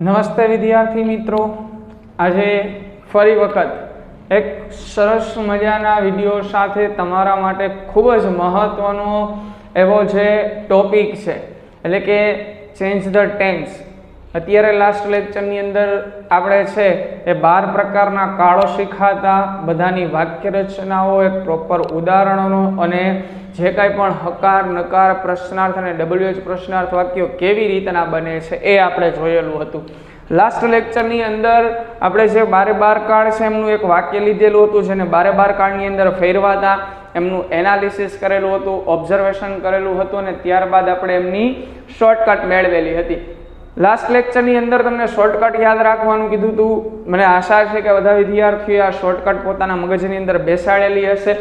નમસ્તે વિદ્યાર્થી મિત્રો. આજે ફરી વખત એક સરસ મજાના વીડિયો સાથે તમારા માટે ખૂબ જ મહત્વનો એવો જે ટોપિક છે, એટલે કે ચેન્જ ધ ટેન્સ અત્યારે લાસ્ટ લેક્ચરની અંદર આપણે છે એ બાર પ્રકારના કાળો શીખાતા, બધાની વાક્ય રચનાઓ એક પ્રોપર ઉદાહરણોનો અને જે કાંઈ પણ હકાર, નકાર, પ્રશ્નાર્થ અને ડબલ્યુએચ પ્રશ્નાર્થ વાક્યો કેવી રીતના બને છે એ આપણે જોયેલું હતું. લાસ્ટ લેક્ચરની અંદર આપણે જે બારે બાર કાળ છે એમનું એક વાક્ય લીધેલું હતું, જેને બારે બાર કાળની અંદર ફેરવાતા, એમનું એનાલિસિસ કરેલું હતું ઓબ્ઝર્વેશન કરેલું હતું અને ત્યારબાદ આપણે એમની શોર્ટકટ મેળવેલી હતી. લાસ્ટ લેક્ચરની અંદર તમને શોર્ટકટ યાદ રાખવાનું કીધું હતું મને આશા છે કે બધા વિદ્યાર્થીઓએ આ શોર્ટકટ પોતાના મગજની અંદર બેસાડેલી હશે.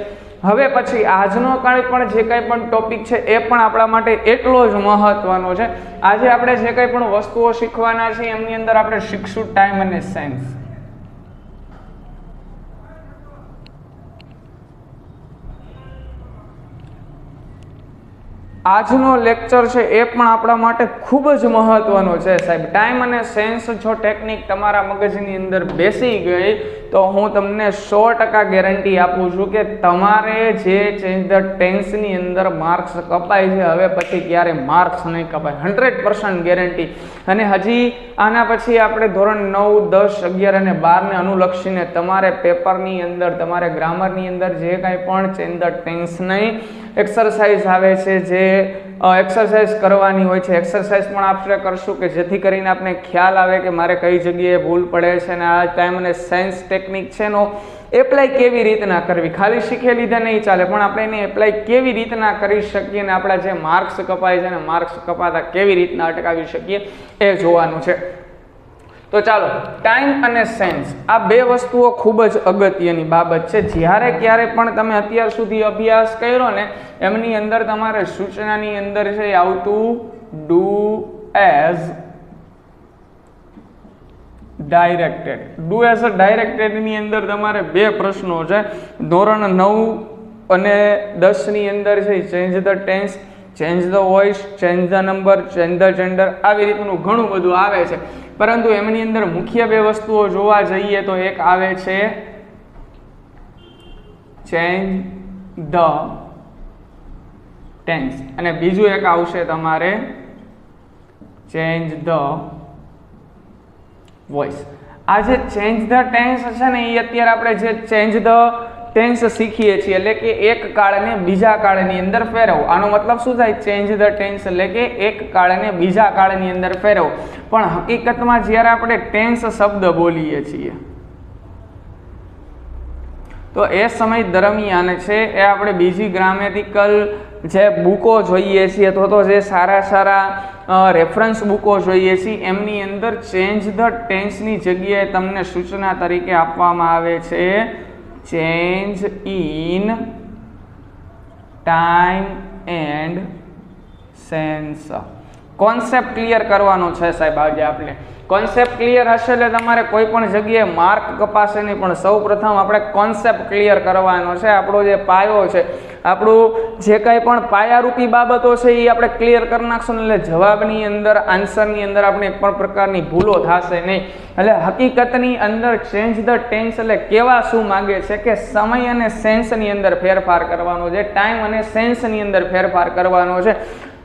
હવે પછી આજનો કાંઈ પણ જે કંઈ પણ ટોપિક છે એ પણ આપણા માટે એટલો જ મહત્વનો છે. આજે આપણે જે કંઈ પણ વસ્તુઓ શીખવાના છે એમની અંદર આપણે શીખશું ટાઈમ અને સેન્સ આજનો લેક્ચર છે એ પણ આપણા માટે ખૂબ જ મહત્વનો છે સાહેબ. ટાઈમ અને સેન્સ જો ટેકનિક તમારા મગજની અંદર બેસી ગઈ, તો હું તમને સો ટકા ગેરંટી આપું છું કે તમારે જે ચેન્જ ધ ટેન્સની અંદર માર્ક્સ કપાય છે, હવે પછી ક્યારે માર્ક્સ નહીં કપાય. હંડ્રેડ પર્સન્ટ ગેરંટી અને હજી આના પછી આપણે ધોરણ નવ, દસ, અગિયાર અને બારને અનુલક્ષીને તમારે પેપરની અંદર, તમારે ગ્રામરની અંદર જે કાંઈ પણ ચેન્જ ધ ટેન્સ નહીં. એક્સરસાઇઝ આવે છે, જે એક્સરસાઇઝ કરવાની હોય છે. એક્સરસાઇઝ પણ આપણે કરશું કે જેથી કરીને આપણે ખ્યાલ આવે કે મારે કઈ જગ્યાએ ભૂલ પડે છે અને આ ટાઈમ અને સાયન્સ ટેકનિક છે એનો એપ્લાય કેવી રીતના કરવી? ખાલી શીખી લીધા નહીં ચાલે, પણ આપણે એને એપ્લાય કેવી રીતના કરી શકીએ અને આપણા જે માર્ક્સ કપાય છે અને માર્ક્સ કપાતા કેવી રીતના અટકાવી શકીએ એ જોવાનું છે. તો ચાલો ટાઈમ અને સેન્સ આ બે વસ્તુઓ ખૂબ જ અગત્યની બાબત છે. જ્યારે ક્યારે પણ તમે અત્યાર સુધી અભ્યાસ કર્યો ને, એમની અંદર તમારે સૂચનાની અંદર છે આવતું do as directed do as ડાયરેક્ટેડની અંદર તમારે બે પ્રશ્નો છે. ધોરણ નવ અને દસની અંદર છે change the tense change the voice change the number change the gender આવી રીતનું ઘણું બધું આવે છે. પરંતુ એમની અંદર મુખ્ય બે વસ્તુઓ જોવા જઈએ તો એક આવે છે ચેન્જ ધ ટેન્સ અને બીજું એક આવશે તમારે ચેન્જ ધ વોઇસ આ જે ચેન્જ ધ ટેન્સ છે ને એ અત્યારે આપણે જે ચેન્જ ધ ટેન્સ શીખીએ છીએ, એટલે કે એક કાળને બીજા કાળની અંદર ફેરવો. આનો મતલબ શું થાય? ચેન્જ ધ ટેન્સ એટલે કે એક કાળને બીજા કાળની અંદર ફેરવો. પણ હકીકતમાં જ્યારે આપણે ટેન્સ શબ્દ બોલીએ છીએ, તો એ સમય દરમિયાન છે, એ આપણે બીજી ગ્રામેટિકલ જે બુકો જોઈએ છીએ, અથવા તો જે સારા સારા રેફરન્સ બુકો જોઈએ છીએ, એમની અંદર ચેન્જ ધ ટેન્સની જગ્યાએ તમને સૂચના તરીકે આપવામાં આવે છે. Change in time and sense. Concept clear કરવાનો છે સાહેબ આજે આપણે. કોન્સેપ્ટ ક્લિયર હશે એટલે તમારે કોઈ પણ જગ્યાએ માર્ક કપાશે નહીં, પણ સૌ પ્રથમ આપણે કોન્સેપ્ટ ક્લિયર કરવાનો છે. આપણો જે પાયો છે આપણું જે કાંઈ પણ પાયારૂપી બાબતો છે એ આપણે ક્લિયર કરી નાખશું એટલે જવાબની અંદર આન્સરની અંદર આપણે એક પણ પ્રકારની ભૂલો થશે નહીં. એટલે હકીકતની અંદર ચેન્જ ધ ટેન્સ એટલે કેવા શું માગે છે કે સમય અને સેન્સની અંદર ફેરફાર કરવાનો છે ટાઈમ અને સેન્સની અંદર ફેરફાર કરવાનો છે.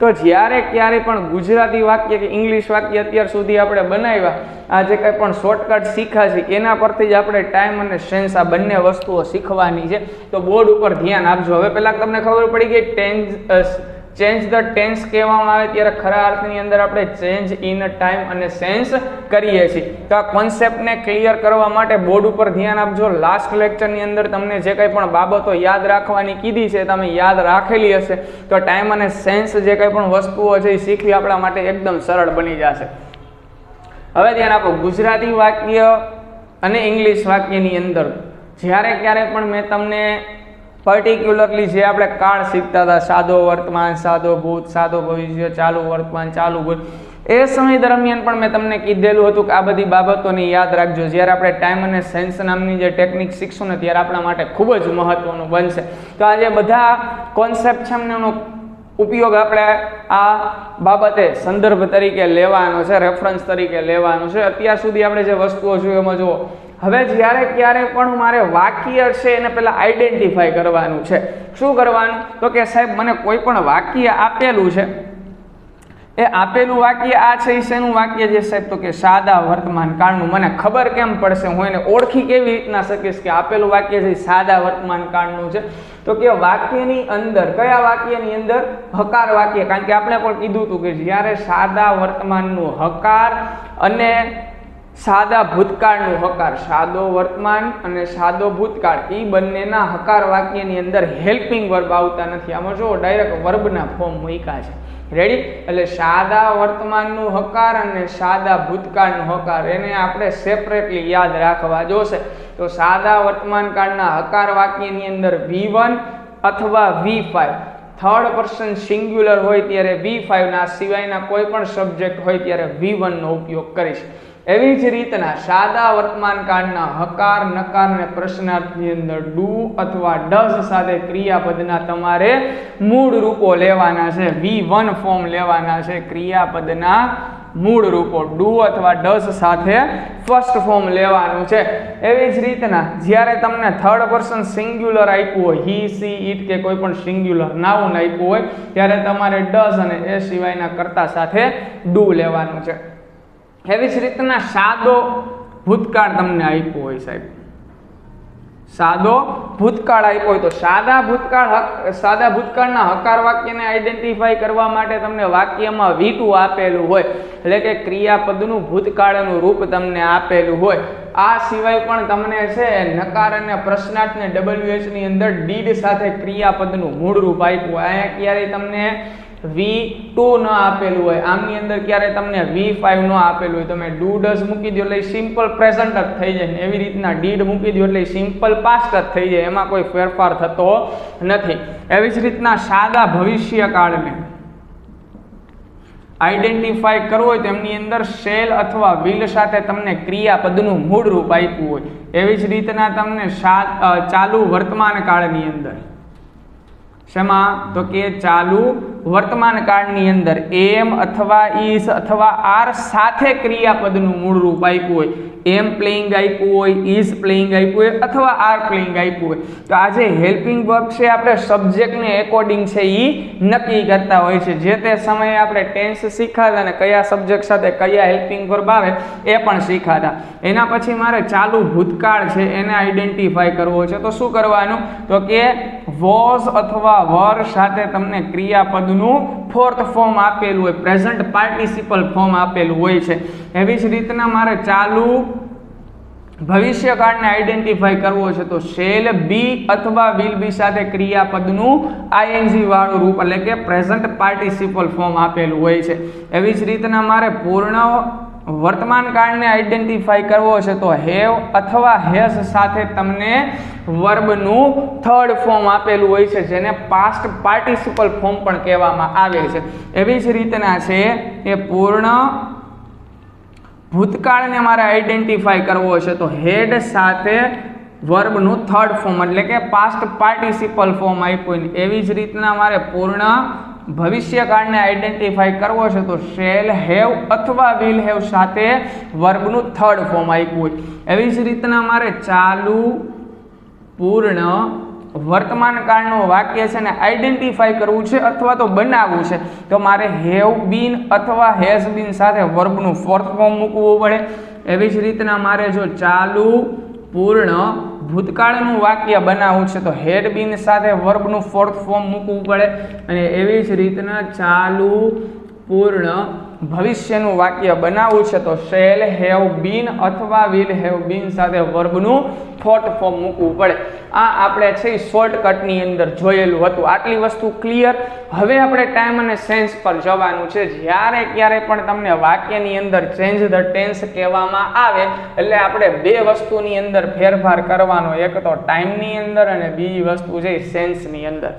તો જ્યારે ક્યારે પણ ગુજરાતી વાક્ય કે ઇંગ્લિશ વાક્ય અત્યાર સુધી આપણે બનાવ્યા આ જે કંઈ પણ શોર્ટકટ શીખ્યા છે એના પરથી જ આપણે ટાઈમ અને સેન્સ આ બંને વસ્તુઓ શીખવાની છે. તો બોર્ડ ઉપર ધ્યાન આપજો. હવે પહેલાં તમને ખબર પડી ગઈ ટેન્સ ચેન્જ ધ ટેન્સ કહેવામાં આવે ત્યારે ખરા અર્થની અંદર આપણે ચેન્જ ઇન ટાઈમ અને સેન્સ કરીએ છીએ. તો આ કોન્સેપ્ટને ક્લિયર કરવા માટે બોર્ડ ઉપર ધ્યાન આપજો. લાસ્ટ લેક્ચરની અંદર તમને જે કંઈ પણ બાબતો યાદ રાખવાની કીધી છે, તમે યાદ રાખેલી હશે, તો ટાઈમ અને સેન્સ જે કંઈ પણ વસ્તુઓ છે એ શીખવી આપણા માટે એકદમ સરળ બની જશે. હવે ધ્યાન આપો, ગુજરાતી વાક્ય અને ઇંગ્લિશ વાક્યની અંદર જ્યારે ક્યારે પણ મેં તમને પર્ટિક્યુલરલી જે આપણે કાળ શીખતા હતા, સાદો વર્તમાન, સાદો ભૂત, સાદો ભવિષ્ય, ચાલુ વર્તમાન, ચાલુ ભૂત, એ સમય દરમિયાન પણ મેં તમને કીધેલું હતું કે આ બધી બાબતોને યાદ રાખજો. જ્યારે આપણે ટાઈમ અને સેન્સ નામની જે ટેકનિક શીખશું ને ત્યારે આપણા માટે ખૂબ જ મહત્વનું બનશે. તો આ જે બધા કોન્સેપ્ટ છે એમને ઉપયોગ આપણે આ બાબતે સંદર્ભ તરીકે લેવાનો છે રેફરન્સ તરીકે લેવાનો છે. અત્યાર સુધી આપણે જે વસ્તુઓ જોઈ એમાં જુઓ. હવે જ્યારે ક્યારે પણ મારે વાક્ય છે એને પહેલાં આઈડેન્ટિફાય કરવાનું છે. શું કરવાનું? તો કે સાહેબ, મને કોઈ પણ વાક્ય આપેલું છે, એ આપેલું વાક્ય આ છે શેનું વાક્ય છે? સાહેબ, તો કે સાદા વર્તમાન કાળનું. મને ખબર કેમ પડશે? હું એને ઓળખી કેવી રીતના શકીશ કે આપેલું વાક્ય છે સાદા વર્તમાન કાળનું છે? તો કે વાક્યની અંદર, કયા વાક્યની અંદર? હકાર વાક્ય. કારણ કે આપણે પણ કીધું હતું કે જ્યારે સાદા વર્તમાનનું હકાર અને સાદા ભૂતકાળનું હકાર. સાદો વર્તમાન અને સાદો ભૂતકાળ એ બંનેના હકાર વાક્યની અંદર હેલ્પિંગ વર્બ આવતા નથી. આમાં જો ડાયરેક્ટ વર્બના ફોર્મ મૂક્યા છે. રેડી એટલે સાદા વર્તમાનનું હકાર અને સાદા ભૂતકાળનું હકાર. એને આપણે સેપરેટલી યાદ રાખવા જોશે. તો સાદા વર્તમાન કાળના હકાર વાક્યની અંદર વી વન અથવા V five third person singular હોય ત્યારે વી ફાઈવના સિવાયના કોઈ પણ સબ્જેક્ટ હોય ત્યારે વી વનનો ઉપયોગ કરીશ. એવી જ રીતના સાદા વર્તમાન કાળના હકાર, નકાર અને પ્રશ્નાર્થની અંદર ડુ અથવા ડઝ સાથે ક્રિયાપદના તમારે મૂળ રૂપો લેવાના છે. વી વન ફોર્મ લેવાના છે. ક્રિયાપદના મૂળ રૂપો. ડુ અથવા ડઝ સાથે ફર્સ્ટ ફોર્મ લેવાનું છે. એવી જ રીતના જ્યારે તમને થર્ડ પર્સન સિંગ્યુલર આપ્યું હોય, હી, સી ઇટ કે કોઈ પણ સિંગ્યુલર નાઉન આપ્યું હોય, ત્યારે તમારે ડઝ અને એ સિવાયના કરતા સાથે ડુ લેવાનું છે. એવી જ રીતના સાદો ભૂતકાળ તમને આપ્યો હોય સાહેબ. સાદો ભૂતકાળ આપ્યો હોય તો સાદા ભૂતકાળ સાદા ભૂતકાળના હકાર વાક્યને આઈડેન્ટિફાઈ કરવા માટે તમને વાક્યમાં વીટું આપેલું હોય, એટલે કે ક્રિયાપદનું ભૂતકાળનું રૂપ તમને આપેલું હોય. આ સિવાય પણ તમને છે નકાર અને પ્રશ્નાર્થને ડબલ્યુએચની અંદર ડીડ સાથે ક્રિયાપદનું મૂળ રૂપ આપ્યું. અહીંયા ક્યારેય તમને વી ટુ ન આપેલું હોય, આમની અંદર ક્યારે તમને વી ફાઈવ ન આપેલું હોય, તમે ડુ ડસ મૂકી દો એટલે સિમ્પલ પ્રેઝન્ટ જ થઈ જાય ને, એવી રીતના ડીડ મૂકી દો એટલે સિમ્પલ પાસ્ટ જ થઈ જાય, એમાં કોઈ ફેરફાર થતો નથી. એવી જ રીતના સાદા ભવિષ્યકાળને આઈડેન્ટિફાઈ કરવું હોય તો એમની અંદર શેલ અથવા વિલ સાથે તમને ક્રિયાપદનું મૂળ રૂપ આપ્યું હોય. એવી જ રીતના તમને ચાલુ વર્તમાન કાળની અંદર. શેમાં તો કે ચાલુ વર્તમાન કાળની અંદર એમ અથવા ઈસ અથવા આર સાથે ક્રિયાપદનું મૂળ રૂપ આપ્યું હોય. એમ પ્લેઇંગ આપ્યું હોય ઇઝ પ્લેઇંગ આપ્યું હોય અથવા આર પ્લેઇંગ આપ્યું હોય. તો આ જે હેલ્પિંગ વર્બ છે, આપણે સબ્જેક્ટને એકોર્ડિંગ છે એ નક્કી કરતા હોય છે. જે તે સમયે આપણે ટેન્સ શીખાતા અને કયા સબ્જેક્ટ સાથે કયા હેલ્પિંગ વર્બ આવે એ પણ શીખાતા. એના પછી મારે ચાલુ ભૂતકાળ છે, એને આઈડેન્ટિફાય કરવો છે. તો શું કરવાનું? તો કે વોઝ અથવા વર સાથે તમને ક્રિયાપદનું ફોર્થ ફોર્મ આપેલું હોય પ્રેઝન્ટ પાર્ટિસિપલ ફોર્મ આપેલું હોય છે. એવી જ રીતના મારે ચાલુ ભવિષ્યકાળને આઈડેન્ટિફાઈ કરવો છે તો શેલ બી અથવા વિલ બી સાથે ક્રિયાપદનું આઈએનજી વાળું રૂપ એટલે કે પ્રેઝન્ટ પાર્ટિસિપલ ફોર્મ આપેલું હોય છે. એવી જ રીતના મારે પૂર્ણ વર્તમાન કાળને આઈડેન્ટિફાઈ કરવો છે તો હેવ અથવા હેસ સાથે તમને વર્બનું થર્ડ ફોર્મ આપેલું હોય છે, જેને પાસ્ટ પાર્ટિસિપલ ફોર્મ પણ કહેવામાં આવે છે. એવી જ રીતના છે એ પૂર્ણ ભૂતકાળને મારે આઈડેન્ટિફાઈ કરવો છે તો હેડ સાથે વર્બનું થર્ડ ફોર્મ એટલે કે પાસ્ટ પાર્ટિસિપલ ફોર્મ આપ્યું એવી જ રીતના મારે પૂર્ણ ભવિષ્યકાળને આઈડેન્ટિફાઈ કરવો છે તો શેલ હેવ અથવા વિલ હેવ સાથે વર્ગનું થર્ડ ફોર્મ આપ્યું હોય. એવી જ રીતના મારે ચાલુ, પૂર્ણ વર્તમાન કાળનું વાક્ય છે ને આઈડેન્ટિફાઈ કરવું છે અથવા તો બનાવવું છે. તો મારે હેવ બીન અથવા હેઝ બીન સાથે વર્ગનું ફોર્થ ફોર્મ મૂકવું પડે. એવી જ રીતના મારે જો ચાલુ, પૂર્ણ ભૂતકાળનું વાક્ય બનાવવું છે, તો હેડ બીન સાથે વર્બનું ફોર્થ ફોર્મ મૂકવું પડે. અને એવી જ રીતના ચાલુ પૂર્ણ ભવિષ્યનું વાક્ય બનાવવું છે તો શેલ હેવ બીન અથવા વિલ હેવ બીન સાથે વર્બનું થોટ ફોર્મ મૂકવું પડે. આ આપણે છે શોર્ટકટની અંદર જોયેલું હતું. આટલી વસ્તુ ક્લિયર હવે આપણે ટાઈમ અને સેન્સ પર જવાનું છે. જ્યારે ક્યારે પણ તમને વાક્યની અંદર ચેન્જ ધ ટેન્સ કહેવામાં આવે, એટલે આપણે બે વસ્તુની અંદર ફેરફાર કરવાનો એક તો ટાઈમની અંદર અને બીજી વસ્તુ છે સેન્સની અંદર.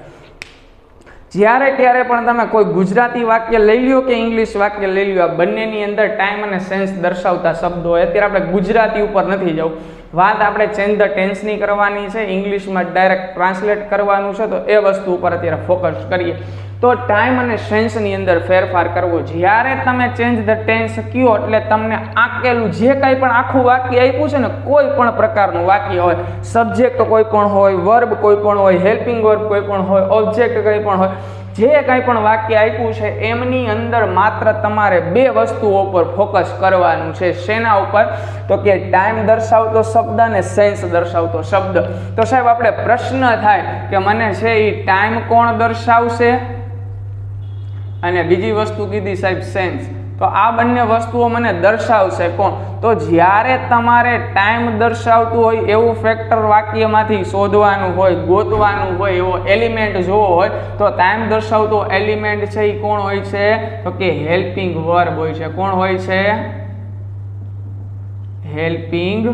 જ્યારે ક્યારે પણ તમે કોઈ ગુજરાતી વાક્ય લઈ લ્યો કે ઇંગ્લિશ વાક્ય લઈ લ્યો, આ બંનેની અંદર ટાઈમ અને સેન્સ દર્શાવતા શબ્દો હોય. અત્યારે આપણે ગુજરાતી ઉપર નથી જવું. વાત આપણે ચેન્જ ધ ટેન્સની કરવાની છે ઇંગ્લિશમાં ડાયરેક્ટ ટ્રાન્સલેટ કરવાનું છે, તો એ વસ્તુ ઉપર અત્યારે ફોકસ કરીએ. તો ટાઈમ અને સેન્સની અંદર ફેરફાર કરવો. જ્યારે તમે ચેન્જ ધ ટેન્સ કયો, એટલે તમને આકેલું જે કંઈ પણ આખું વાક્ય આપ્યું છે ને, કોઈ પણ પ્રકારનું વાક્ય હોય. સબ્જેક્ટ કોઈ પણ હોય વર્બ કોઈ પણ હોય હેલ્પિંગ વર્બ કોઈ પણ હોય ઓબ્જેક્ટ કંઈ પણ હોય. જે કંઈ પણ વાક્ય આપ્યું છે, એમની અંદર માત્ર તમારે બે વસ્તુઓ પર ફોકસ કરવાનું છે. શેના ઉપર? તો કે ટાઈમ દર્શાવતો શબ્દ અને સેન્સ દર્શાવતો શબ્દ. તો સાહેબ, આપણે પ્રશ્ન થાય કે મને છે એ ટાઈમ કોણ દર્શાવશે? અને બીજી વસ્તુ કીધી સાહેબ સેન્સ તો આ બંને વસ્તુઓ મને દર્શાવશે. કોણ? તો જ્યારે તમારે ટાઈમ દર્શાવતું હોય એવું ફેક્ટર વાક્યમાંથી શોધવાનું હોય, ગોતવાનું હોય, એવો એલિમેન્ટ જોવો હોય, તો ટાઈમ દર્શાવતો એલિમેન્ટ છે એ કોણ હોય છે? તો કે હેલ્પિંગ વર્બ હોય છે. કોણ હોય છે? હેલ્પિંગ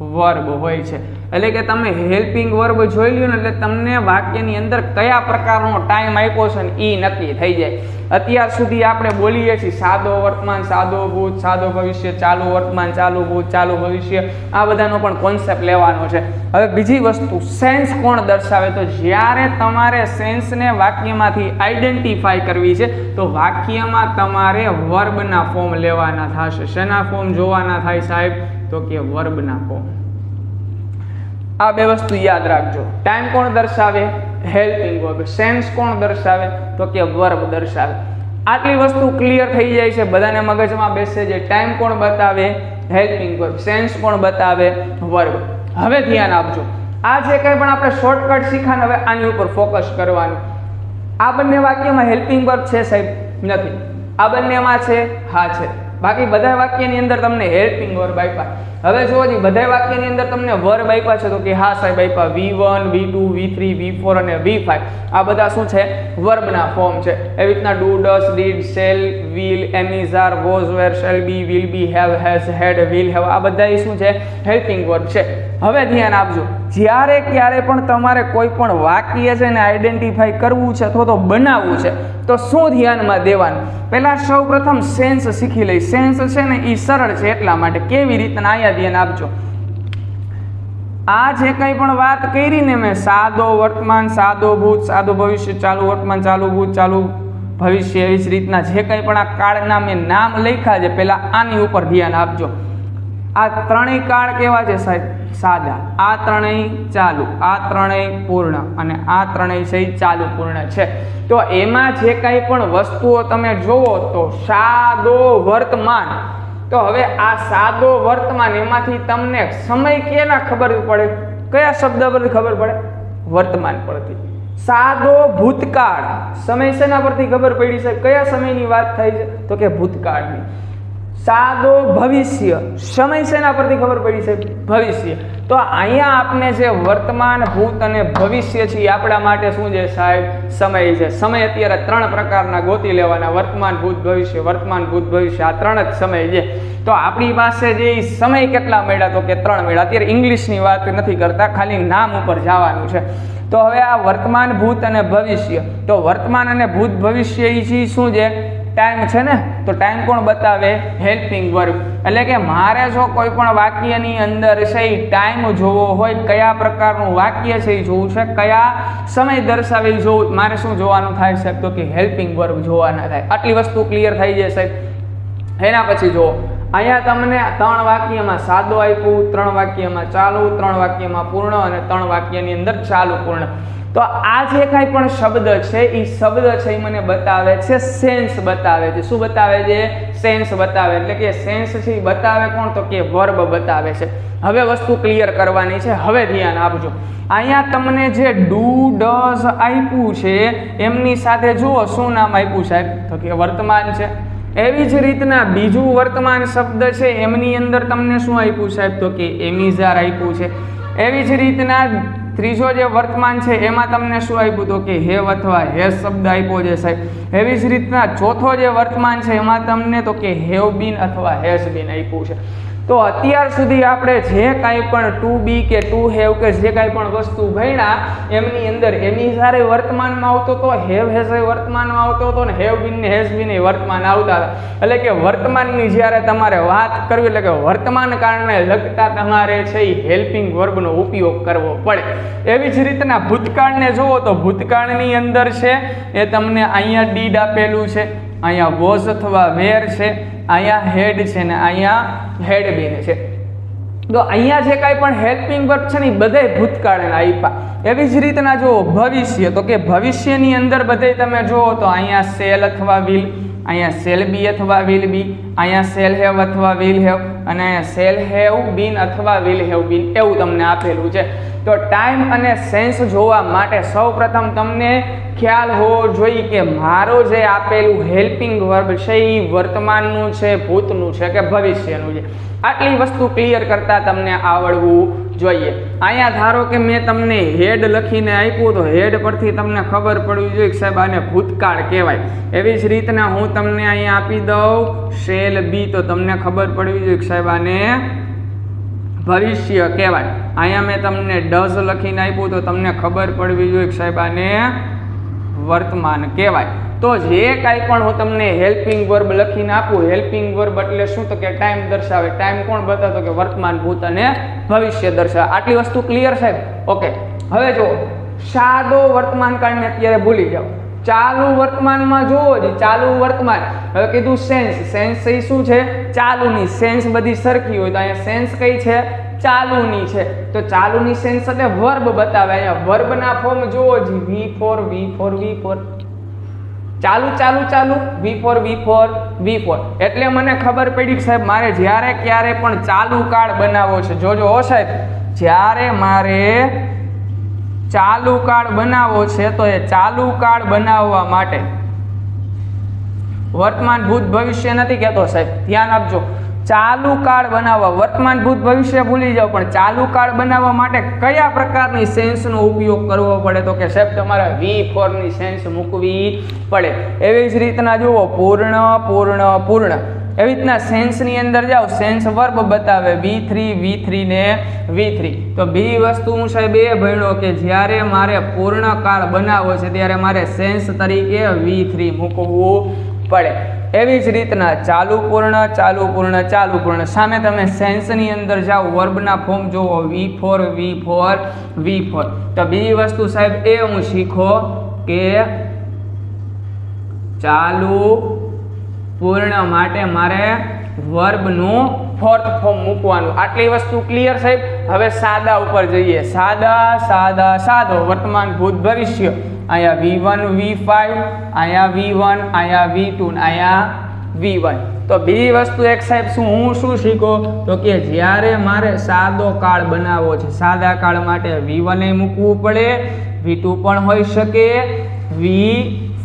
વર્બ હોય છે. એટલે કે તમે હેલ્પિંગ વર્બ જોઈ લ્યો ને એટલે તમને વાક્યની અંદર કયા પ્રકારનો ટાઈમ આપ્યો છે ને એ નક્કી થઈ જાય. અત્યાર સુધી આપણે બોલીએ છીએ, સાદો વર્તમાન, સાદો ભૂત, સાદો ભવિષ્ય, ચાલુ વર્તમાન, ચાલુ ભૂત, ચાલુ ભવિષ્ય. આ બધાનો પણ કોન્સેપ્ટ લેવાનો છે. હવે બીજી વસ્તુ સેન્સ કોણ દર્શાવે? તો જ્યારે તમારે સેન્સને વાક્યમાંથી આઈડેન્ટિફાઈ કરવી છે, તો વાક્યમાં તમારે વર્બના ફોર્મ લેવાના થશે. શેના ફોર્મ જોવાના થાય સાહેબ? તો કે વર્બના ફોર્મ આ બે વસ્તુ યાદ રાખજો. ટાઈમ કોણ દર્શાવે? હેલ્પિંગ વર્બ સેન્સ કોણ દર્શાવે? તો કે વર્બ દર્શાવે. આટલી વસ્તુ ક્લિયર થઈ જાય છે. બધાને મગજમાં બેસે છે. ટાઈમ કોણ બતાવે? હેલ્પિંગ વર્બ સેન્સ કોણ બતાવે? વર્બ હવે ધ્યાન આપજો. આ જે કંઈ પણ આપણે શોર્ટકટ શીખાને હવે આની ઉપર ફોકસ કરવાનું. આ બંને વાક્યમાં હેલ્પિંગ વર્બ છે સાહેબ? નથી. આ બંનેમાં છે, હા છે. બાકી બધા વાક્યની અંદર તમને હેલ્પિંગ વર્બ આપ્યા હવે જુઓ જી બધા વાક્યની અંદર તમને વર્બ આપ્યા છે તો કે હા સાહેબ આપ્યા V one V two V three V four અને વી ફાઈવ આ બધા શું છે? વર્બના ફોર્મ છે. એવી રીતના do does did shall will am is are was were shall be will be have has had will have આ બધા શું છે? હેલ્પિંગ વર્બ છે. હવે ધ્યાન આપજો. જ્યારે ક્યારે પણ તમારે કોઈ પણ વાક્ય છે ને આઈડેન્ટિફાઈ કરવું છે અથવા તો બનાવવું છે, તો શું ધ્યાનમાં દેવાનું? પહેલાં સૌ પ્રથમ સેન્સ શીખી લઈ. સેન્સ છે ને એ સરળ છે એટલા માટે કેવી રીતના અહીંયા ધ્યાન આપજો. આ જે કંઈ પણ વાત કરી ને મેં, સાદો વર્તમાન, સાદો ભૂત, સાદો ભવિષ્ય, ચાલુ વર્તમાન, ચાલુ ભૂત, ચાલુ ભવિષ્ય, એવી જ રીતના જે કંઈ પણ આ કાળના મેં નામ લખ્યા છે, પહેલાં આની ઉપર ધ્યાન આપજો. આ ત્રણેય કાળ કેવા છે સાહેબ? સાદા. આ ત્રણેય ચાલુ, આ ત્રણેય પૂર્ણ અને આ ત્રણેય છે ચાલુ પૂર્ણ છે. તો એમાં જે કંઈ પણ વસ્તુઓ તમે જોવો તો સાદો વર્તમાન. તો હવે આ સાદો વર્તમાન એમાંથી તમને સમય કેના ખબર પડે? કયા શબ્દ પરથી ખબર પડે? વર્તમાન પરથી. સાદો ભૂતકાળ. સમય શેના પરથી ખબર પડી છે કયા સમયની વાત થાય છે? તો કે ભૂતકાળની. સાદો ભવિષ્ય. સમય શેના પરથી ખબર પડી છે? ભવિષ્ય. તો અહીંયા આપને જે વર્તમાન, ભૂત અને ભવિષ્ય છે એ આપણા માટે શું છે સાહેબ? સમય છે. સમય અત્યારે ત્રણ પ્રકારના ગોતી લેવાના. વર્તમાન, ભૂત, ભવિષ્ય. વર્તમાન, ભૂત, ભવિષ્ય. આ ત્રણ જ સમય છે. તો આપણી પાસે જે સમય કેટલા મળ્યા? તો કે ત્રણ મળ્યા. અત્યારે ઇંગ્લિશની વાત નથી કરતા. ખાલી નામ ઉપર જવાનું છે. તો હવે આ વર્તમાન, ભૂત અને ભવિષ્ય. તો વર્તમાન અને ભૂત, ભવિષ્ય એ શું છે? ટાઈમ છે ને, તો ટાઈમ કોણ બતાવે? હેલ્પિંગ વર્બ એટલે કે મારે જો કોઈ પણ વાક્યની અંદર છે એ ટાઈમ જોવો હોય, કયા પ્રકારનું વાક્ય છે એ જોવું છે, કયા સમય દર્શાવેલ જોવું, મારે શું જોવાનું થાય સાહેબ? તો કે હેલ્પિંગ વર્બ જોવાના થાય. આટલી વસ્તુ ક્લિયર થઈ જાય સાહેબ. એના પછી જુઓ. અહીંયા તમને ત્રણ વાક્યમાં સાદો આપ્યું, ત્રણ વાક્યમાં ચાલુ, ત્રણ વાક્યમાં પૂર્ણ અને ત્રણ વાક્યની અંદર ચાલુ પૂર્ણ. તો આ જે કાંઈ પણ શબ્દ છે એ શબ્દ છે એ મને બતાવે છે સેન્સ બતાવે છે. શું બતાવે છે? સેન્સ બતાવે. એટલે કે સેન્સ છે એ બતાવે કોણ? તો કે વર્બ બતાવે છે. હવે વસ્તુ ક્લિયર કરવાની છે. હવે ધ્યાન આપજો. અહીંયા તમને જે ડુ ડઝ આપ્યું છે, એમની સાથે જુઓ શું નામ આપ્યું સાહેબ તો કે વર્તમાન છે. એવી જ રીતના બીજું વર્તમાન શબ્દ છે, એમની અંદર તમને શું આપ્યું સાહેબ તો કે એમિઝાર આપ્યું છે. એવી જ રીતના ત્રીજો જે વર્તમાન છે, એમાં તમને શું આપ્યું તો કે હેવ અથવા હેસ શબ્દ આપ્યો છે સાહેબ. એવી જ રીતના ચોથો જે વર્તમાન છે, એમાં તમને તો કે હેવ બિન અથવા હેસ બિન આપ્યું છે. તો અત્યાર સુધી આપણે જે કાંઈ પણ ટુ બી કે ટુ હેવ કે જે કાંઈ પણ વસ્તુ ભણ્યા, એમની અંદર એની જ્યારે વર્તમાનમાં આવતો તો હેવ હેઝ એ વર્તમાનમાં આવતો હતો ને હેવ બીન ને હેઝ બીન એ વર્તમાન આવતા હતા. એટલે કે વર્તમાનની જ્યારે તમારે વાત કરવી એટલે કે વર્તમાન કાળને લગતા તમારે છે એ હેલ્પિંગ વર્બનો ઉપયોગ કરવો પડે. એવી જ રીતના ભૂતકાળને જુઓ તો ભૂતકાળની અંદર છે એ તમને અહીંયા ડીડ આપેલું છે. અહીંયા વોઝ અથવા વેર છે, અહીંયા હેડ છે ને અહીંયા હેડ બીન છે. તો અહીંયા જે કાંઈ પણ હેલ્પિંગ વર્ક છે ને એ બધે ભૂતકાળને આપ્યા એવી જ રીતના જુઓ ભવિષ્ય, તો કે ભવિષ્યની અંદર બધે તમે જુઓ તો અહીંયા સેલ અથવા વિલ અહીંયા સેલ બી અથવા વિલ બી અહીંયા સેલ હેવ અથવા વિલ હેવ અને અહીંયા સેલ હેવ બીન અથવા વિલ હેવ બીન એવું તમને આપેલું છે. તો ટાઈમ અને સેન્સ જોવા માટે સૌપ્રથમ તમને ખ્યાલ હોવો જોઈએ કે મારો જે આપેલું હેલ્પિંગ વર્બ છે એ વર્તમાનનું છે, ભૂતનું છે કે ભવિષ્યનું છે? આટલી વસ્તુ ક્લિયર કરતાં તમને આવડવું જોઈએ. અહીંયા ધારો કે મેં તમને હેડ લખીને આપ્યું તો હેડ પરથી તમને ખબર પડવી જોઈએ કે સાહેબ આને ભૂતકાળ કહેવાય. એવી જ રીતના હું તમને અહીંયા આપી દઉં શેલ બી તો તમને ખબર પડવી જોઈએ કે સાહેબ આને ભવિષ્ય કહેવાય. અહીંયા મેં તમને ડઝ લખીને આપ્યું તો તમને ખબર પડવી જોઈએ સાહેબ આને વર્તમાન કહેવાય. તો જે કાંઈ પણ હું તમને હેલ્પિંગ વર્બ લખીને આપું હેલ્પિંગ વર્બ એટલે શું? તો કે ટાઈમ દર્શાવે. ટાઈમ કોણ બતાવતો? કે વર્તમાન ભૂત અને ભવિષ્ય દર્શાવે. આટલી વસ્તુ ક્લિયર સાહેબ? ઓકે હવે જો સાદો વર્તમાન કાળને અત્યારે ભૂલી જાઓ. ચાલુ વર્તમાનમાં જુઓ જ ચાલુ વર્તમાન, હવે કીધું સેન્સ સેન્સ એ શું છે? ચાલુની સેન્સ બધી સરખી હોય તો અહીંયા સેન્સ કઈ છે? ચાલુની છે. તો ચાલુની સેન્સ એટલે વર્બ બતાવે, અહીંયા વર્બના ફોર્મ જોવો જ V four V four V four ચાલુ ચાલુ ચાલુ V four V four V four એટલે મને ખબર પડી કે સાહેબ, મારે જ્યારે, ક્યારે પણ ચાલુ કાળ બનાવવો છે. જોજો હો સાહેબ, જ્યારે મારે ચાલુ કાર્ડ બનાવવો છે તો એ ચાલુ કાર્ડ બનાવવા માટે વર્તમાન ભૂત ભવિષ્ય નથી કહેતો સાહેબ, ધ્યાન આપજો. ચાલુ કાર્ડ બનાવવા, વર્તમાન ભૂત ભવિષ્ય ભૂલી જાઓ, પણ ચાલુ કાર્ડ બનાવવા માટે કયા પ્રકારની સેન્સનો ઉપયોગ કરવો પડે? તો કે સાહેબ, તમારે વી ફોરની સેન્સ મૂકવી પડે. એવી જ રીતના જુઓ, પૂર્ણ પૂર્ણ પૂર્ણ. એવી રીતના સેન્સની અંદર જાઓ સેન્સ વર્બ બતાવે વી થ્રી વી થ્રી ને વી થ્રી તો બી વસ્તુ હું સાહેબ એ ભણ્યો કે જ્યારે મારે પૂર્ણ કાળ બનાવવો છે, ત્યારે મારે સેન્સ તરીકે વી થ્રી મૂકવું પડે. એવી જ રીતના ચાલુ પૂર્ણ ચાલુ પૂર્ણ ચાલુ પૂર્ણ. સામે તમે સેન્સની અંદર જાઓ વર્બના ફોર્મ જુઓ V four V four V four તો બીજી વસ્તુ સાહેબ એ હું શીખો કે ચાલુ પૂર્ણ માટે મારે વર્બનું ફોર્થ ફોર્મ મૂકવાનું. આટલી વસ્તુ ક્લિયર સાહેબ? હવે સાદા ઉપર જઈએ. સાદા સાદા, સાદો વર્તમાન ભૂત ભવિષ્ય. અહીંયા વી વન વી ફાઈવ અહીંયા વી વન અહીંયા વી ટુ અહીંયા વી વન તો બીજી વસ્તુ એક સાહેબ, શું હું શું શીખો? તો કે જ્યારે મારે સાદો કાળ બનાવવો છે, સાદા કાળ માટે વી વને મૂકવું પડે વી ટુ પણ હોઈ શકે વી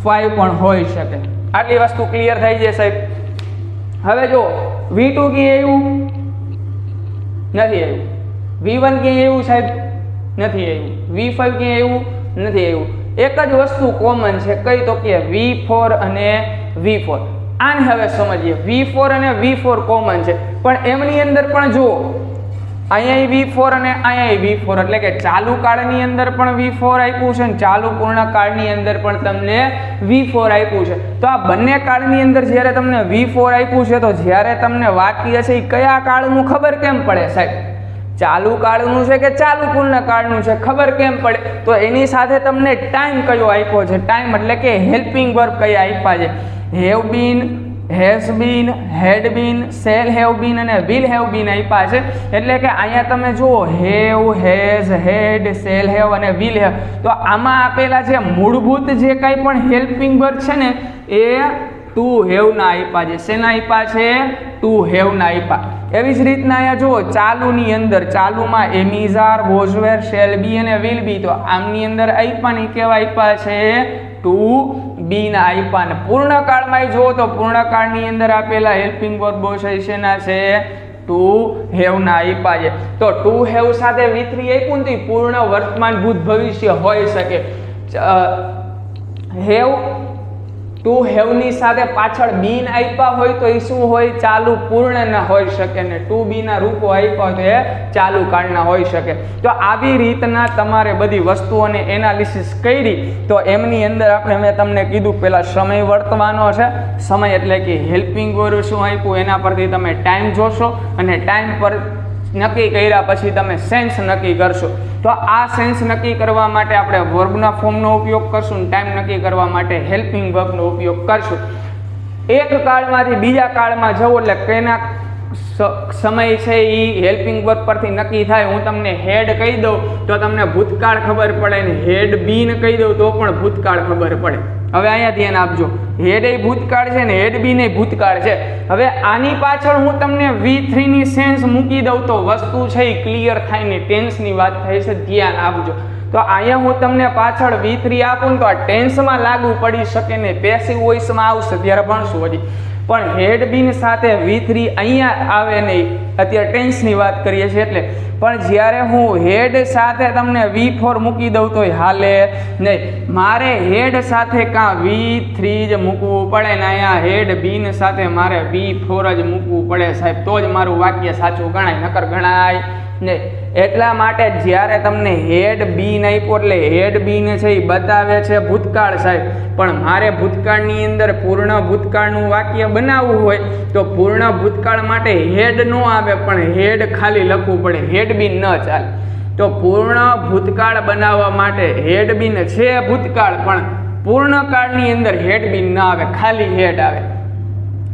ફાઈવ પણ હોઈ શકે. આટલી વસ્તુ ક્લિયર થઈ જાય સાહેબ. હવે જો વી ટુ કે એવું નથી આવ્યું. વી વન કે એવું સાહેબ? નથી આવ્યું. વી ફાઈવ કે એવું નથી આવ્યું. એક જ વસ્તુ કોમન છે, કઈ તો કે વી ફોર અને વી ફોર આને હવે સમજીએ. વી ફોર અને વી ફોર કોમન છે. પણ એમની અંદર પણ જુઓ અહીંયા વી ફોર અને અહીંયા વી ફોર એટલે કે ચાલુ કાળની અંદર પણ વી ફોર આપ્યું છે અને ચાલુ પૂર્ણ કાળની અંદર પણ તમને વી ફોર આપ્યું છે. તો આ બંને કાળની અંદર જ્યારે તમને વી ફોર આપ્યું છે તો જ્યારે તમને વાક્ય છે એ કયા કાળનું ખબર કેમ પડે સાહેબ? ચાલુ કાળનું છે કે ચાલુ પૂર્ણ કાળનું છે? ખબર કેમ પડે? તો એની સાથે તમને ટાઈમ કયો આપ્યો છે? ટાઈમ એટલે કે હેલ્પિંગ વર્ક કયા આપ્યા છે? Have been has been had been shall have been અને વિલ હેવ બીન આપ્યા છે. એટલે કે અહીંયા તમે જુઓ have has had shall have અને વિલ હેવ તો આમાં આપેલા જે મૂળભૂત જે કંઈ પણ હેલ્પિંગ વર્ક છે ને, એ ટુ હેવના આપ્યા છે. શેના આપ્યા છે? ટુ હેવના આપ્યા. એવી જ રીતના અહીંયા જુઓ, ચાલુની અંદર, ચાલુમાં એમિઝાર વોઝવેર શેલ બી અને વિલ બી તો આમની અંદર આપ્યાની કેવા આપ્યા છે? ટુ બીના આપ્યા ને પૂર્ણકાળમાં જુઓ તો પૂર્ણકાળની અંદર આપેલા હેલ્પિંગ વર્બો છે, શેના છે? ટુ હેવના આપ્યા છે. તો ટુ હેવ સાથે વિથરી આપ્યું ને પૂર્ણ વર્તમાન ભૂત ભવિષ્ય હોઈ શકે. હેવ ટુ હેવની સાથે પાછળ બીન આપ્યા હોય તો એ શું હોય? ચાલુ પૂર્ણ ના હોઈ શકે ને ટુ બીના રૂપો આપ્યા હોય તો એ ચાલુ કાળના હોઈ શકે. તો આવી રીતના તમારે બધી વસ્તુઓને એનાલિસિસ કરી, તો એમની અંદર આપણે મેં તમને કીધું પહેલાં સમય વર્તવાનો છે. સમય એટલે કે હેલ્પિંગ વર્ડ શું આપ્યું એના પરથી તમે ટાઈમ જોશો અને ટાઈમ પર નક્કી કર્યા પછી તમે સેન્સ નક્કી કરશો. તો આ સેન્સ નક્કી કરવા માટે આપણે વર્બના ફોર્મનો ઉપયોગ કરશું ટાઈમ નક્કી કરવા માટે હેલ્પિંગ વર્બનો ઉપયોગ કરશું. એક કાળમાંથી બીજા કાળમાં જવું એટલે કેના સમય છે એ હેલ્પિંગ વર્ક પરથી નક્કી થાય, હું તમને હેડ કહી દઉં, તો તમને ભૂતકાળ ખબર પડે ને હેડ બીન કહી દઉં તો પણ ભૂતકાળ ખબર પડે. હવે અહીંયા ધ્યાન આપજો. હેડ એ ભૂતકાળ છે ને હેડ બી એ ભૂતકાળ છે. હવે આની પાછળ હું તમને વી થ્રીની સેન્સ મૂકી દઉં તો વસ્તુ છે એ ક્લિયર થાય ને ટેન્સની વાત થાય છે, ધ્યાન આપજો. તો અહીંયા હું તમને પાછળ વી થ્રી આપું ને તો આ ટેન્સમાં લાગુ પડી શકે ને પેસિવ વોઇસમાં આવશે, ત્યારે ભણશું હજી. પણ હેડ બીન સાથે વી થ્રી અહીંયા આવે નહીં અત્યારે ટેન્સની વાત કરીએ છીએ એટલે પણ જ્યારે હું હેડ સાથે તમને વી ફોર મૂકી દઉં તો હાલે નહીં. મારે હેડ સાથે કાં વી થ્રી જ મૂકવું પડે ને અહીંયા હેડ બીન સાથે મારે વી ફોર જ મૂકવું પડે સાહેબ. તો જ મારું વાક્ય સાચું ગણાય, નકર ગણાય. નહીં એટલા માટે જ્યારે તમને હેડ બીન આપ્યો એટલે હેડ બીન છે એ બતાવે છે ભૂતકાળ સાહેબ. પણ મારે ભૂતકાળની અંદર પૂર્ણ ભૂતકાળનું વાક્ય બનાવવું હોય તો પૂર્ણ ભૂતકાળ માટે હેડ ન આવે પણ હેડ ખાલી લખવું પડે. હેડ બીન ન ચાલે. તો પૂર્ણ ભૂતકાળ બનાવવા માટે હેડ બીન છે ભૂતકાળ પણ પૂર્ણકાળની અંદર હેડ બીન ન આવે, ખાલી હેડ આવે.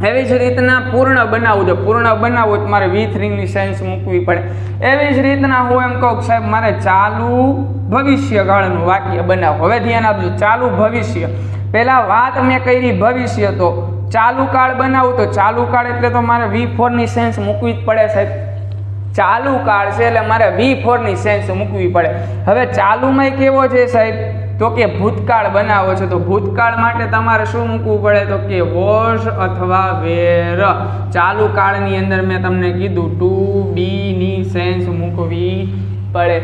એવી જ રીતના પૂર્ણ બનાવવું જો પૂર્ણ બનાવવું તો મારે વી થ્રીની સાયન્સ મૂકવી પડે. એવી જ રીતના હું એમ કહું સાહેબ, મારે ચાલુ ભવિષ્યકાળનું વાક્ય બનાવો. હવે ધ્યાન આપજો, ચાલુ ભવિષ્ય. પહેલાં વાત મેં કરી ભવિષ્ય તો. ચાલુ કાળ બનાવું તો ચાલુ કાળ એટલે તો મારે વી ફોરની સેન્સ મૂકવી જ પડે સાહેબ. ચાલુ કાળ છે એટલે મારે વી ફોરની સેન્સ મૂકવી પડે. હવે ચાલુમાં કેવો છે સાહેબ? તો કે ભૂતકાળ બનાવો છે, તો ભૂતકાળ માટે તમારે શું મૂકવું પડે? તો કે વોશ અથવા વેર. ચાલુ કાળની અંદર મેં તમને કીધું, ટુ બીની સેન્સ મૂકવી પડે.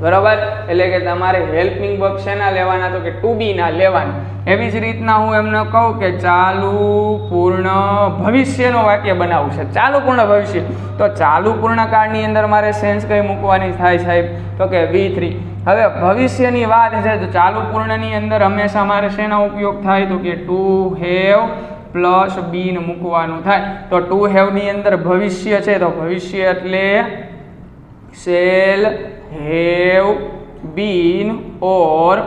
બરાબર? એટલે કે તમારે હેલ્પિંગ વર્બ શેના લેવાના? તો કે ટુ બીના લેવાના. એવી જ રીતના હું એમને કહું કે ચાલુ પૂર્ણ ભવિષ્યનું વાક્ય બનાવવું છે. ચાલુ પૂર્ણ ભવિષ્ય. તો ચાલુ પૂર્ણ કાળની અંદર મારે સેન્સ કઈ મૂકવાની થાય સાહેબ? તો કે વી થ્રી. હવે ભવિષ્યની વાત છે, તો ચાલુ પૂર્ણની અંદર હંમેશા મારે શેનો ઉપયોગ થાય? તો કે ટુ હેવ પ્લસ બીન મૂકવાનું થાય. તો ટુ હેવની અંદર ભવિષ્ય છે, તો ભવિષ્ય એટલે shall have been or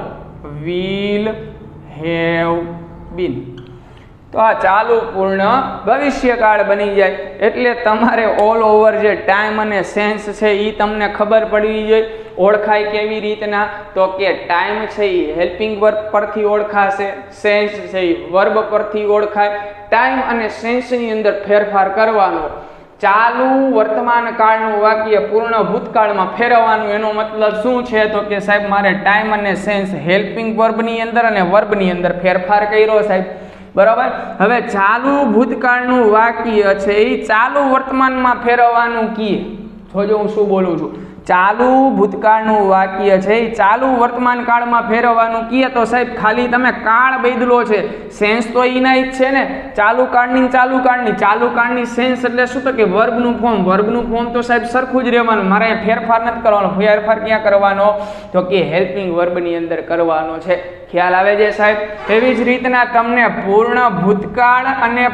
will have been. તો આ ચાલુ પૂર્ણ ભવિષ્યકાળ બની જાય. એટલે તમારે ઓલ ઓવર જે ટાઈમ અને સેન્સ છે એ તમને ખબર પડવી જોઈએ. ઓળખાય કેવી રીતના? તો કે ટાઈમ છે એ હેલ્પિંગ વર્બ પરથી ઓળખાશે સેન્સ છે એ વર્બ પરથી ઓળખાય. ટાઈમ અને સેન્સની અંદર ફેરફાર કરવાનો. ચાલુ વર્તમાન કાળનું વાક્ય પૂર્ણ ભૂતકાળમાં ફેરવવાનું, એનો મતલબ શું છે? તો કે સાહેબ, મારે ટાઈમ અને સેન્સ હેલ્પિંગ વર્બની અંદર અને વર્બની અંદર ફેરફાર કર્યો સાહેબ. બરાબર? હવે ચાલુ ભૂતકાળનું વાક્ય છે એ ચાલુ વર્તમાનમાં ફેરવવાનું કીએ. જોજો હું શું બોલું છું. ચાલુ ભૂતકાળનું વાક્ય છે. એ ચાલુ વર્તમાન કાળમાં ફેરવવાનું કીએ તો સાહેબ ખાલી તમે કાળ બદલો છે. સેન્સ તો એના જ છે ને. ચાલુ કાળની ચાલુ કાળની. ચાલુ કાળની સેન્સ એટલે શું તો કે વર્ગનું ફોર્મ વર્ગનું ફોર્મ તો સાહેબ સરખું જ રહેવાનું. મારે ફેરફાર નથી કરવાનો. ફેરફાર ક્યાં કરવાનો? તો કે હેલ્પિંગ વર્બની અંદર કરવાનો છે. ખ્યાલ આવે છે સાહેબ? એવી જ રીતના તમને પૂર્ણ ભૂતકાળ અને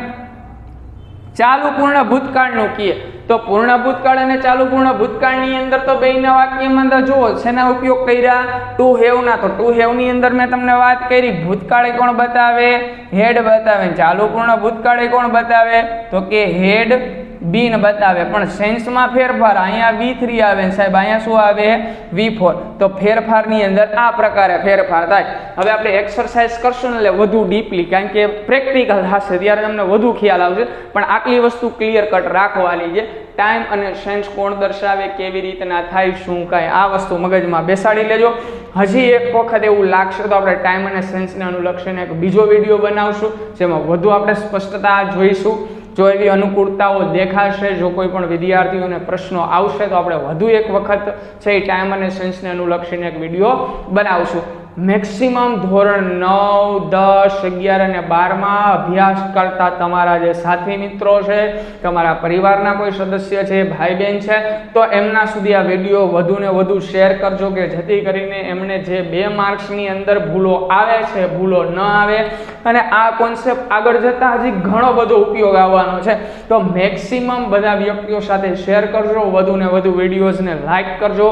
ચાલુ પૂર્ણ ભૂતકાળનું કીએ. તો પૂર્ણ ભૂતકાળ અને ચાલુ પૂર્ણ ભૂતકાળની અંદર તો બેયના વાક્યમાં અંદર જુઓ, શેના ઉપયોગ કર્યા? ટુ હેવના. તો ટુ હેવની અંદર મેં તમને વાત કરી, ભૂતકાળે કોણ બતાવે? હેડ બતાવે. ચાલુ પૂર્ણ ભૂતકાળે કોણ બતાવે? તો કે હેડ બીન બતાવે. પણ સેન્સમાં ફેરફાર, અહીંયા વી થ્રી આવે સાહેબ, અહીંયા શું આવે? V four. તો ફેરફારની અંદર આ પ્રકારે ફેરફાર થાય. હવે આપણે એક્સરસાઇઝ કરશું એટલે વધુ ડીપલી, કારણ કે પ્રેક્ટિકલ થશે ત્યારે તમને વધુ ખ્યાલ આવશે. પણ આટલી વસ્તુ ક્લિયર કટ રાખવાની છે. ટાઈમ અને સેન્સ કોણ દર્શાવે, કેવી રીતના થાય, શું કાંઈ, આ વસ્તુ મગજમાં બેસાડી લેજો. હજી એક વખત એવું લાગશે તો આપણે ટાઈમ અને સેન્સને અનુલક્ષીને એક બીજો વીડિયો બનાવશું, જેમાં વધુ આપણે સ્પષ્ટતા જોઈશું. જો એવી અનુકૂળતાઓ દેખાશે, જો કોઈ પણ વિદ્યાર્થીઓને પ્રશ્નો આવશે, તો આપણે વધુ એક વખત છે એ ટાઈમ અને સેન્સને અનુલક્ષીને એક વીડિયો બનાવશું. મેક્સિમમ ધોરણ નવ, દસ, અગિયાર અને બારમાં અભ્યાસ કરતા તમારા જે સાથી મિત્રો છે, તમારા પરિવારના કોઈ સદસ્ય છે ભાઈ બહેન છે, તો એમના સુધી આ વીડિયો વધુ ને વધુ શેર કરજો કે જેથી કરીને એમને જે બે માર્ક્સની અંદર ભૂલો આવે છે, ભૂલો ન આવે. અને આ કોન્સેપ્ટ આગળ જતાં હજી ઘણો બધો ઉપયોગ આવવાનો છે. તો મેક્સિમમ બધા વ્યક્તિઓ સાથે શેર કરજો, વધુ ને વધુ વિડીયોઝને લાઇક કરજો.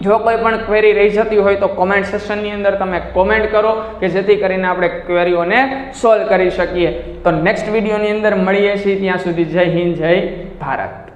જો કોઈ પણ ક્વેરી રહી જતી હોય તો કોમેન્ટ સેશનની અંદર તમે કોમેન્ટ કરો કે જેથી કરીને આપણે ક્વેરીઓને સોલ્વ કરી શકીએ. તો નેક્સ્ટ વિડીયોની અંદર મળીએ છીએ. ત્યાં સુધી જય હિન્દ, જય ભારત.